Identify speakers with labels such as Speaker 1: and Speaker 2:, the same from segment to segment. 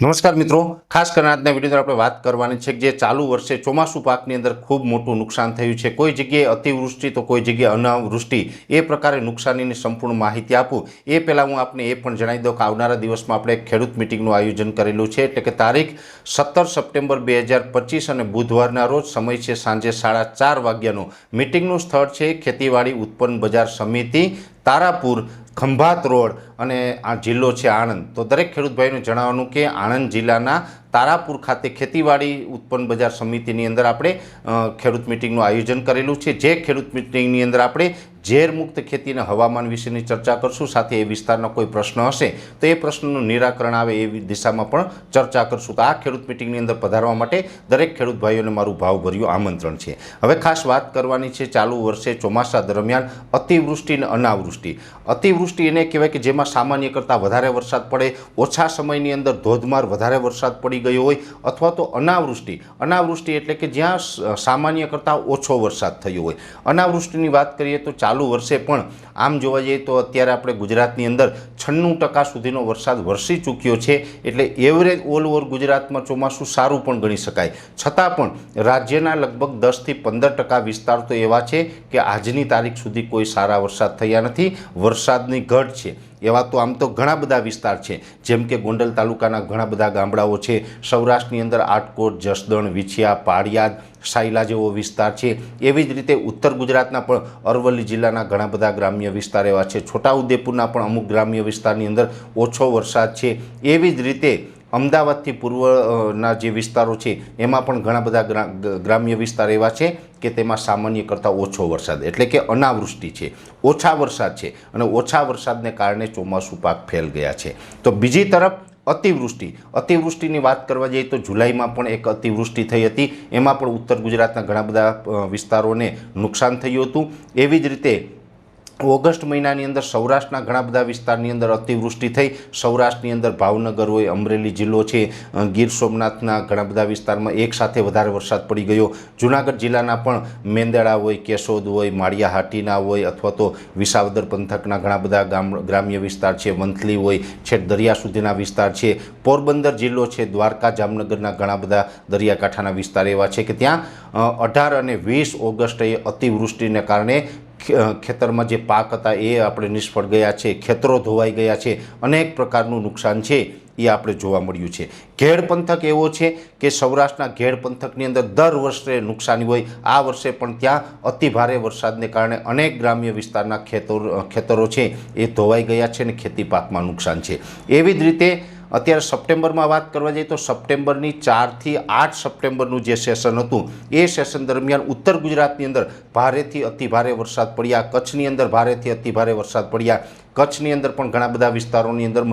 Speaker 1: નમસ્કાર મિત્રો. ખાસ કરીને આજના વીડિયો આપણે વાત કરવાની છે કે જે ચાલુ વર્ષે ચોમાસું પાકની અંદર ખૂબ મોટું નુકસાન થયું છે. કોઈ જગ્યાએ અતિવૃષ્ટિ તો કોઈ જગ્યાએ અનાવૃષ્ટિ. એ પ્રકારે નુકસાનીની સંપૂર્ણ માહિતી આપું. એ પહેલાં હું આપને એ પણ જણાવી દઉં કે આવનારા દિવસમાં આપણે ખેડૂત મિટિંગનું આયોજન કરેલું છે. એટલે કે તારીખ સત્તર સપ્ટેમ્બર બે હજાર પચીસ અને બુધવારના રોજ સમય છે સાંજે સાડા ચાર વાગ્યાનો. મિટિંગનું સ્થળ છે ખેતીવાડી ઉત્પન્ન બજાર સમિતિ. તારાપુર, ખંભાત રોડ અને આ જિલ્લો છે આણંદ. તો દરેક ખેડૂત ભાઈનું જણાવવાનું કે આણંદ જિલ્લાના તારાપુર ખાતે ખેતીવાડી ઉત્પન્ન બજાર સમિતિની અંદર આપણે ખેડૂત મિટિંગનું આયોજન કરેલું છે. જે ખેડૂત મિટિંગની અંદર આપણે ઝેરમુક્ત ખેતી અને હવામાન વિશેની ચર્ચા કરશું. સાથે એ વિસ્તારના કોઈ પ્રશ્ન હશે તો એ પ્રશ્નનું નિરાકરણ આવે એ દિશામાં પણ ચર્ચા કરશું. તો આ ખેડૂત મિટિંગની અંદર પધારવા માટે દરેક ખેડૂત ભાઈઓને મારું ભાવભર્યું આમંત્રણ છે. હવે ખાસ વાત કરવાની છે ચાલુ વર્ષે ચોમાસા દરમિયાન અતિવૃષ્ટિ અને અનાવૃષ્ટિ. અતિવૃષ્ટિ એને કહેવાય કે જેમાં સામાન્ય કરતાં વધારે વરસાદ પડે, ઓછા સમયની અંદર ધોધમાર વધારે વરસાદ પડી ગયો હોય અથવા તો અનાવૃષ્ટિ. અનાવૃષ્ટિ એટલે કે જ્યાં સામાન્ય કરતાં ઓછો વરસાદ થયો હોય. અનાવૃષ્ટિની વાત કરીએ તો ચાલુ વર્ષે પણ આમ જોવા જઈએ તો અત્યારે આપણે ગુજરાતની અંદર છન્નું ટકા સુધીનો વરસાદ વરસી ચૂક્યો છે. એટલે એવરેજ ઓલ ઓવર ગુજરાતમાં ચોમાસું સારું પણ ગણી શકાય. છતાં પણ રાજ્યના લગભગ દસથી પંદર ટકા વિસ્તાર તો એવા છે કે આજની તારીખ સુધી કોઈ સારા વરસાદ થયા નથી. વરસાદની ઘટ છે. એવા તો આમ તો ઘણા બધા વિસ્તાર છે. જેમ કે ગોંડલ તાલુકાના ઘણા બધા ગામડાઓ છે. સૌરાષ્ટ્રની અંદર આટકોટ, જસદણ, વિછિયા, પાળિયાદ, સાયલા જેવો વિસ્તાર છે. એવી જ રીતે ઉત્તર ગુજરાતના પણ અરવલ્લી જિલ્લાના ઘણા બધા ગ્રામ્ય વિસ્તાર એવા છે. છોટાઉદેપુરના પણ અમુક ગ્રામ્ય વિસ્તારની અંદર ઓછો વરસાદ છે. એવી જ રીતે અમદાવાદથી પૂર્વના જે વિસ્તારો છે, એમાં પણ ઘણા બધા ગ્રામ્ય વિસ્તાર એવા છે. કે તેમાં સામાન્ય કરતાં ઓછો વરસાદ. એટલે કે અનાવૃષ્ટિ છે. ઓછા વરસાદ છે અને ઓછા વરસાદને કારણે ચોમાસું પાક ફેલ ગયા છે. તો બીજી તરફ અતિવૃષ્ટિ. અતિવૃષ્ટિની વાત કરવા જઈએ તો જુલાઈમાં પણ એક અતિવૃષ્ટિ થઈ હતી. એમાં પણ ઉત્તર ગુજરાતના ઘણા બધા વિસ્તારોને નુકસાન થયું હતું. એવી જ રીતે ઓગસ્ટ મહિનાની અંદર સૌરાષ્ટ્રના ઘણા બધા વિસ્તારની અંદર અતિવૃષ્ટિ થઈ. સૌરાષ્ટ્રની અંદર ભાવનગર હોય, અમરેલી જિલ્લો છે. ગીર સોમનાથના ઘણા બધા વિસ્તારમાં એક સાથે વધારે વરસાદ પડી ગયો. જુનાગઢ જિલ્લાના પણ મેંદડા હોય, કેશોદ હોય, માળિયાહાટીના હોય અથવા તો વિસાવદર પંથકના ઘણા બધા ગામ, ગ્રામ્ય વિસ્તાર છે. વંથલી હોય, છેક દરિયા સુધીના વિસ્તાર છે. પોરબંદર જિલ્લો છે. દ્વારકા, જામનગરના ઘણા બધા દરિયાકાંઠાના વિસ્તાર એવા છે કે ત્યાં અઢાર અને વીસ ઓગસ્ટે અતિવૃષ્ટિને કારણે ખેતરમાં જે પાક હતા એ આપણે નિષ્ફળ ગયા છે, ખેતરો ધોવાઈ ગયા છે, અનેક પ્રકારનું નુકસાન છે, એ આપણે જોવા મળ્યું છે. ઘેડ પંથક એવો છે કે સૌરાષ્ટ્રના ઘેડ પંથકની અંદર દર વર્ષે નુકસાની હોય, આ વર્ષે પણ ત્યાં અતિભારે વરસાદને કારણે અનેક ગ્રામ્ય વિસ્તારના ખેતરો ખેતરો છે એ ધોવાઈ ગયા છે અને ખેતી પાકમાં નુકસાન છે. એવી જ રીતે અત્યારે સપ્ટેમ્બરમાં વાત કરવા જઈએ તો સપ્ટેમ્બરની ચારથી આઠ સપ્ટેમ્બરનું જે સેશન હતું, એ સેશન દરમિયાન ઉત્તર ગુજરાતની અંદર ભારેથી અતિ ભારે વરસાદ પડ્યા, કચ્છની અંદર ભારેથી અતિ ભારે વરસાદ પડ્યા કચ્છની અંદર પણ ઘણા બધા વિસ્તારોની અંદર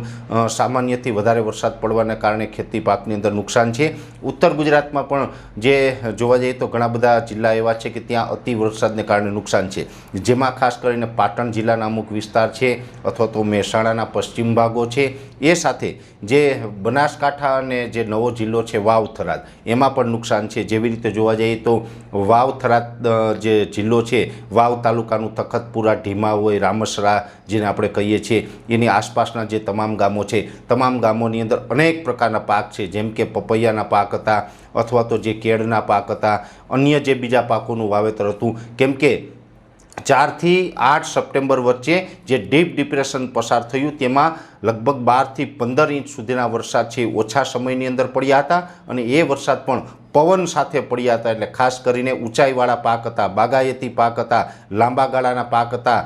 Speaker 1: સામાન્યથી વધારે વરસાદ પડવાના કારણે ખેતી પાકની અંદર નુકસાન છે. ઉત્તર ગુજરાતમાં પણ જે જોવા જઈએ તો ઘણા બધા જિલ્લા એવા છે કે ત્યાં અતિ વરસાદને કારણે નુકસાન છે. જેમાં ખાસ કરીને પાટણ જિલ્લાના અમુક વિસ્તાર છે અથવા તો મહેસાણાના પશ્ચિમ ભાગો છે. એ સાથે જે બનાસકાંઠા અને જે નવો જિલ્લો છે વાવ થરાદ, એમાં પણ નુકસાન છે. જેવી રીતે જોવા જઈએ તો વાવ થરાદ જે જિલ્લો છે, વાવ તાલુકાનું તખતપુરા ઢીમા હોય રામસરા, જેને આપણે કહીએ છીએ, એની આસપાસના જે તમામ ગામો છે, તમામ ગામોની અંદર અનેક પ્રકારના પાક છે, જેમ કે પપૈયાના પાક હતા, અથવા તો જે કેળના પાક હતા, અન્ય જે બીજા પાકોનું વાવેતર હતું, કેમ કે ચારથી આઠ સપ્ટેમ્બર વચ્ચે જે ડીપ ડિપ્રેશન પસાર થયું, તેમાં લગભગ બારથી પંદર ઇંચ સુધીના વરસાદ છે, ઓછા સમયની અંદર પડ્યા હતા અને એ વરસાદ પણ પવન સાથે પડ્યા હતા એટલે ખાસ કરીને ઊંચાઈવાળા પાક હતા, બાગાયતી પાક હતા, લાંબા ગાળાના પાક હતા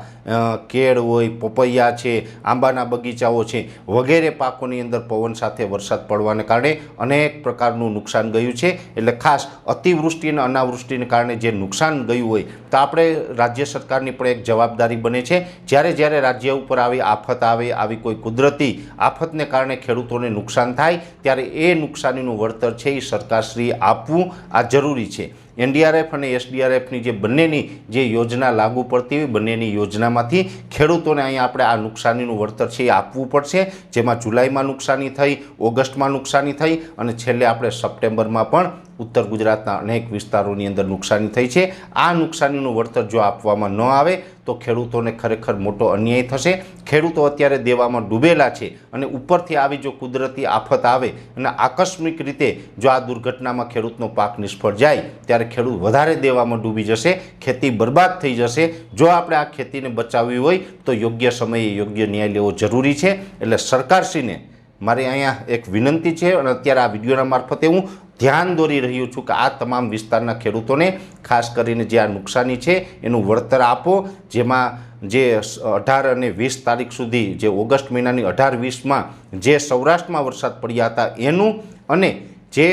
Speaker 1: કેળ હોય, પપૈયા છે, આંબાના બગીચાઓ છે, વગેરે પાકોની અંદર પવન સાથે વરસાદ પડવાને કારણે અનેક પ્રકારનું નુકસાન ગયું છે. એટલે ખાસ અતિવૃષ્ટિ અને અનાવૃષ્ટિને કારણે જે નુકસાન ગયું હોય, તો આપણે રાજ્ય સરકારની પણ એક જવાબદારી બને છે. જ્યારે જ્યારે રાજ્ય ઉપર આવી આફત આવે, આવી કોઈ કુદરતી આફતને કારણે ખેડૂતોને નુકસાન થાય, ત્યારે એ નુકસાનીનું વળતર છે એ સરકારશ્રી આપવું આ જરૂરી છે. એનડીઆરએફ અને એસડીઆરએફની જે બંનેની જે યોજના લાગુ પડતી હોય, બંનેની યોજનામાંથી ખેડૂતોને અહીંયા આપણે આ નુકસાનીનું વળતર છે એ આપવું પડશે. જેમાં જુલાઈમાં નુકસાની થઈ, ઓગસ્ટમાં નુકસાની થઈ અને છેલ્લે આપણે સપ્ટેમ્બરમાં પણ ઉત્તર ગુજરાતના અનેક વિસ્તારોની અંદર નુકસાની થઈ છે. આ નુકસાનીનું વળતર જો આપવામાં ન આવે, તો ખેડૂતોને ખરેખર મોટો અન્યાય થશે. ખેડૂતો અત્યારે દેવામાં ડૂબેલા છે અને ઉપરથી આવી જો કુદરતી આફત આવે અને આકસ્મિક રીતે જો આ દુર્ઘટનામાં ખેડૂતનો પાક નિષ્ફળ જાય ત્યારે ખેડૂત વધારે દેવામાં ડૂબી જશે, ખેતી બરબાદ થઈ જશે, જો આપણે આ ખેતીને બચાવવી હોય, તો યોગ્ય સમયે યોગ્ય ન્યાય લેવો જરૂરી છે. એટલે સરકારશ્રીને મારી અહીંયા એક વિનંતી છે અને અત્યારે આ વિડીયોના મારફતે હું ધ્યાન દોરી રહ્યો છું કે આ તમામ વિસ્તારના ખેડૂતોને, ખાસ કરીને જે આ નુકસાની છે, એનું વળતર આપો. જેમાં જે અઢાર અને વીસ તારીખ સુધી, જે ઓગસ્ટ મહિનાની અઢાર વીસમાં જે સૌરાષ્ટ્રમાં વરસાદ પડ્યા હતા એનું અને જે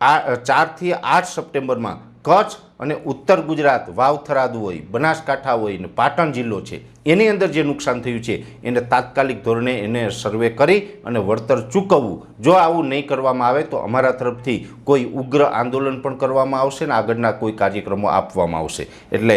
Speaker 1: આ ચારથી આઠ સપ્ટેમ્બરમાં કચ્છ અને ઉત્તર ગુજરાત વાવથરાદ હોય, બનાસકાંઠા હોય ને પાટણ જિલ્લો છે, એની અંદર જે નુકસાન થયું છે, એને તાત્કાલિક ધોરણે એને સર્વે કરી અને વળતર ચૂકવવું. જો આવું નહીં કરવામાં આવે તો અમારા તરફથી કોઈ ઉગ્ર આંદોલન પણ કરવામાં આવશે ને આગળના કોઈ કાર્યક્રમો આપવામાં આવશે. એટલે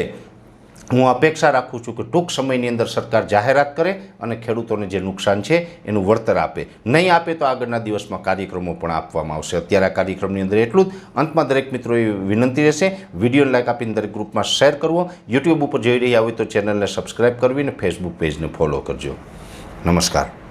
Speaker 1: હું અપેક્ષા રાખું છું કે ટૂંક સમયની અંદર સરકાર જાહેરાત કરે અને ખેડૂતોને જે નુકસાન છે એનું વળતર આપે. નહીં આપે તો આગળના દિવસમાં કાર્યક્રમો પણ આપવામાં આવશે. અત્યારે આ કાર્યક્રમની અંદર એટલું જ. અંતમાં દરેક મિત્રોએ વિનંતી રહેશે, વિડીયોને લાઈક આપીને દરેક ગ્રુપમાં શેર કરવો. યુટ્યુબ ઉપર જોઈ રહ્યા હોય તો ચેનલને સબસ્ક્રાઈબ કરવી અને ફેસબુક પેજને ફોલો કરજો. નમસ્કાર.